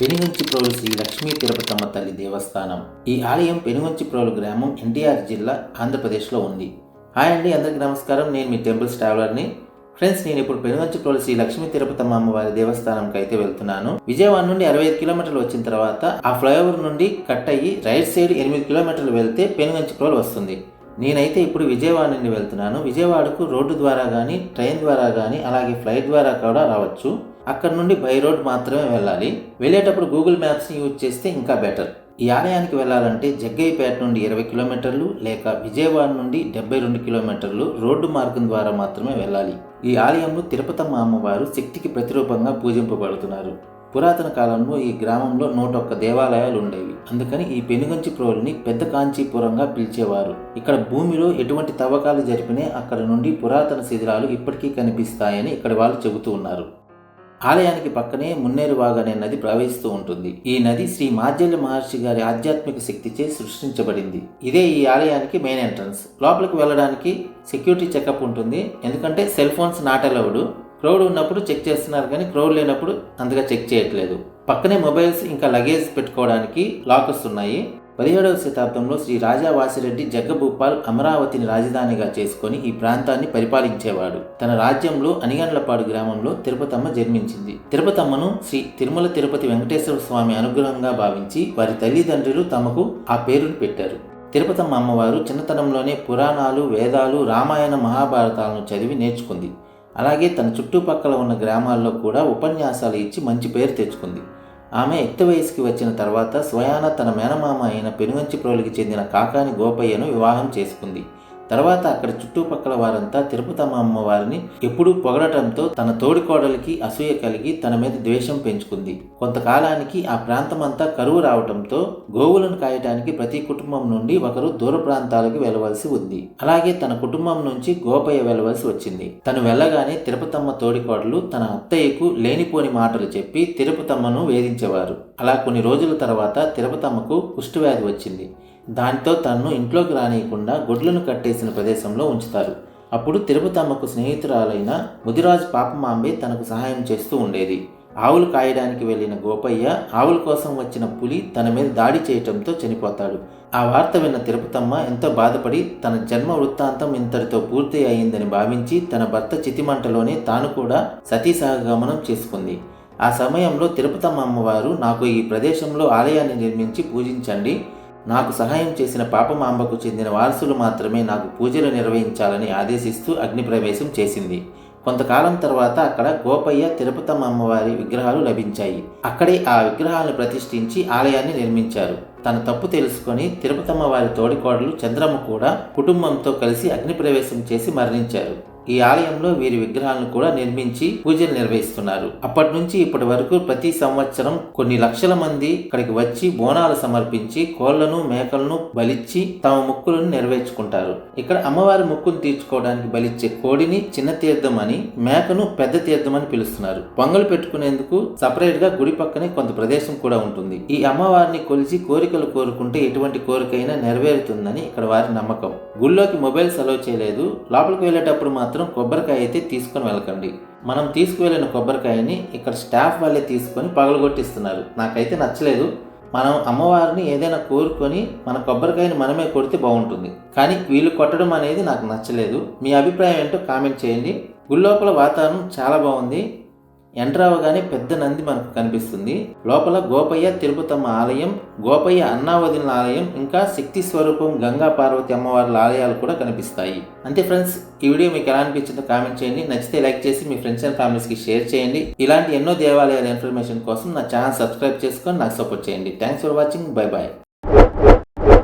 పెనుగంచిప్రోలు శ్రీ లక్ష్మీ తిరుపతమ్మ తల్లి దేవస్థానం. ఈ ఆలయం పెనుగంచిప్రోలు గ్రామం ఎన్టీఆర్ జిల్లా ఆంధ్రప్రదేశ్లో ఉంది. హాయ్ అండి అందరికీ నమస్కారం. నేను మీ టెంపుల్స్ ట్రావెలర్ని ఫ్రెండ్స్ నేను ఇప్పుడు పెనుగంచిప్రోలు శ్రీ లక్ష్మీ తిరుపతమ్మ అమ్మవారి దేవస్థానంకి అయితే వెళ్తున్నాను. విజయవాడ నుండి అరవై ఐదు కిలోమీటర్లు వచ్చిన తర్వాత ఆ ఫ్లైఓవర్ నుండి కట్ అయ్యి రైట్ సైడ్ ఎనిమిది కిలోమీటర్లు వెళ్తే పెనుగంచిప్రోలు వస్తుంది. నేనైతే ఇప్పుడు విజయవాడ నుండి వెళ్తున్నాను. విజయవాడకు రోడ్డు ద్వారా కానీ ట్రైన్ ద్వారా కానీ అలాగే ఫ్లైట్ ద్వారా కూడా రావచ్చు. అక్కడ నుండి బై రోడ్ మాత్రమే వెళ్ళాలి. వెళ్ళేటప్పుడు గూగుల్ మ్యాప్స్ని యూజ్ చేస్తే ఇంకా బెటర్. ఈ ఆలయానికి వెళ్ళాలంటే జగ్గయ్యపేట నుండి ఇరవై కిలోమీటర్లు లేక విజయవాడ నుండి డెబ్బై రెండు కిలోమీటర్లు రోడ్డు మార్గం ద్వారా మాత్రమే వెళ్ళాలి. ఈ ఆలయంలో తిరుపతమ్మ అమ్మవారు శక్తికి ప్రతిరూపంగా పూజింపబడుతున్నారు. పురాతన కాలంలో ఈ గ్రామంలో నూట ఒక్క దేవాలయాలు ఉండేవి. అందుకని ఈ పెనుగంచి ప్రోలిని పెద్ద కాంచీపురంగా పిలిచేవారు. ఇక్కడ భూమిలో ఎటువంటి తవ్వకాలు జరిపినే అక్కడ నుండి పురాతన శిథిలాలు ఇప్పటికీ కనిపిస్తాయని ఇక్కడ వాళ్ళు చెబుతూ ఉన్నారు. ఆలయానికి పక్కనే మున్నేరువాగ్ అనే నది ప్రవహిస్తూ ఉంటుంది. ఈ నది శ్రీ మాధ్యల్య మహర్షి గారి ఆధ్యాత్మిక శక్తిచే సృష్టించబడింది. ఇదే ఈ ఆలయానికి మెయిన్ ఎంట్రన్స్ లోపలికి వెళ్ళడానికి సెక్యూరిటీ చెకప్ ఉంటుంది. ఎందుకంటే cell phones not allowed crowd ఉన్నప్పుడు చెక్ చేస్తున్నారు కానీ క్రౌడ్ లేనప్పుడు అంతగా చెక్ చేయట్లేదు. పక్కనే మొబైల్స్ ఇంకా లగేజ్ పెట్టుకోవడానికి లాకర్స్ ఉన్నాయి. పదిహేడవ శతాబ్దంలో శ్రీ రాజా వాసిరెడ్డి జగ్గభూపాల్ అమరావతిని రాజధానిగా చేసుకొని ఈ ప్రాంతాన్ని పరిపాలించేవాడు. తన రాజ్యంలో అనిగండ్లపాడు గ్రామంలో తిరుపతమ్మ జన్మించింది. తిరుపతమ్మను శ్రీ తిరుమల తిరుపతి వెంకటేశ్వర స్వామి అనుగ్రహంగా భావించి వారి తల్లిదండ్రులు తమకు ఆ పేరును పెట్టారు. తిరుపతమ్మ అమ్మవారు చిన్నతనంలోనే పురాణాలు వేదాలు రామాయణ మహాభారతాలను చదివి నేర్చుకుంది. అలాగే తన చుట్టుపక్కల ఉన్న గ్రామాల్లో కూడా ఉపన్యాసాలు ఇచ్చి మంచి పేరు తెచ్చుకుంది. ఆమె యుక్త వయసుకి వచ్చిన తర్వాత స్వయాన తన మేనమామ అయిన పెనుగంచిప్రోలికి చెందిన కాకాని గోపయ్యను వివాహం చేసుకుంది. తర్వాత అక్కడ చుట్టుపక్కల వారంతా తిరుపతమ్మ అమ్మవారిని ఎప్పుడూ పొగడటంతో తన తోడికోడలికి అసూయ కలిగి తన మీద ద్వేషం పెంచుకుంది. కొంతకాలానికి ఆ ప్రాంతమంతా కరువు రావటంతో గోవులను కాయటానికి ప్రతి కుటుంబం నుండి ఒకరు దూర ప్రాంతాలకు వెళ్ళవలసి ఉంది. అలాగే తన కుటుంబం నుంచి గోపయ్య వెళ్ళవలసి వచ్చింది. తను వెళ్ళగానే తిరుపతమ్మ తోడికోడలు తన అత్తయ్యకు లేనిపోని మాటలు చెప్పి తిరుపతమ్మను వేధించేవారు. అలా కొన్ని రోజుల తర్వాత తిరుపతమ్మకు కుష్ఠవ్యాధి వచ్చింది. దాంతో తనను ఇంట్లోకి రానియకుండా గొడ్లను కట్టేసిన ప్రదేశంలో ఉంచుతారు. అప్పుడు తిరుపతమ్మకు స్నేహితురాలైన ముదిరాజు పాపమాంబి తనకు సహాయం చేస్తూ ఉండేది. ఆవులు కాయడానికి వెళ్ళిన గోపయ్య ఆవుల కోసం వచ్చిన పులి తన మీద దాడి చేయటంతో చనిపోతాడు. ఆ వార్త విన్న తిరుపతమ్మ ఎంతో బాధపడి తన జన్మ వృత్తాంతం ఇంతటితో పూర్తి అయిందని భావించి తన భర్త చితిమంటలోనే తాను కూడా సతీ సహగమనం చేసుకుంది. ఆ సమయంలో తిరుపతమ్మ అమ్మవారు నాకు ఈ ప్రదేశంలో ఆలయాన్ని నిర్మించి పూజించండి. నాకు సహాయం చేసిన పాపమాంబకు చెందిన వారసులు మాత్రమే నాకు పూజలు నిర్వహించాలని ఆదేశిస్తూ అగ్నిప్రవేశం చేసింది. కొంతకాలం తర్వాత అక్కడ గోపయ్య తిరుపతమ్మ అమ్మవారి విగ్రహాలు లభించాయి. అక్కడే ఆ విగ్రహాలను ప్రతిష్ఠించి ఆలయాన్ని నిర్మించారు. తన తప్పు తెలుసుకొని తిరుపతమ్మ వారి తోడికోడలు చంద్రమ్మ కూడా కుటుంబంతో కలిసి అగ్నిప్రవేశం చేసి మరణించారు. ఈ ఆలయంలో వీరి విగ్రహాలను కూడా నిర్మించి పూజలు నిర్వహిస్తున్నారు. అప్పటి నుంచి ఇప్పటి వరకు ప్రతి సంవత్సరం కొన్ని లక్షల మంది ఇక్కడికి వచ్చి బోనాలు సమర్పించి కోళ్ళను మేకలను బలిచ్చి తమ ముక్కులను నెరవేర్చుకుంటారు. ఇక్కడ అమ్మవారి ముక్కును తీర్చుకోవడానికి బలిచ్చే కోడిని చిన్న తీర్థం అని మేకను పెద్ద తీర్థం అని పిలుస్తున్నారు. పొంగలు పెట్టుకునేందుకు సపరేట్గా గుడి పక్కనే కొంత ప్రదేశం కూడా ఉంటుంది. ఈ అమ్మవారిని కొలిచి కోరికలు కోరుకుంటే ఎటువంటి కోరికైనా నెరవేరుతుందని ఇక్కడ వారి నమ్మకం. గుళ్ళోకి మొబైల్స్ అలౌ చేయలేదు. లోపలికి వెళ్ళేటప్పుడు మాత్రం మాత్రం కొబ్బరికాయ అయితే తీసుకొని వెళ్ళకండి. మనం తీసుకువెళ్ళిన కొబ్బరికాయని ఇక్కడ స్టాఫ్ వాళ్ళే తీసుకొని పగలగొట్టిస్తున్నారు. నాకైతే నచ్చలేదు. మనం అమ్మవారిని ఏదైనా కోరుకొని మన కొబ్బరికాయని మనమే కొడితే బాగుంటుంది. కానీ వీళ్ళు కొట్టడం అనేది నాకు నచ్చలేదు. మీ అభిప్రాయం ఏంటో కామెంట్ చేయండి. గుళ్ళోపల వాతావరణం చాలా బాగుంది. ఎంటర్ అవగానే పెద్ద నంది మనకు కనిపిస్తుంది. లోపల గోపయ్య తిరుపతమ్మ ఆలయం గోపయ్య అన్నావదిన ఆలయం ఇంకా శక్తి స్వరూపం గంగా పార్వతి అమ్మవార్ల ఆలయాలు కూడా కనిపిస్తాయి. అంతే ఫ్రెండ్స్ ఈ వీడియో మీకు ఎలా అనిపించిందో కామెంట్ చేయండి. నచ్చితే లైక్ చేసి మీ ఫ్రెండ్స్ అండ్ ఫ్యామిలీస్కి షేర్ చేయండి. ఇలాంటి ఎన్నో దేవాలయాల ఇన్ఫర్మేషన్ కోసం నా ఛానల్ సబ్స్క్రైబ్ చేసుకొని నాకు సపోర్ట్ చేయండి. Thanks for watching. Bye bye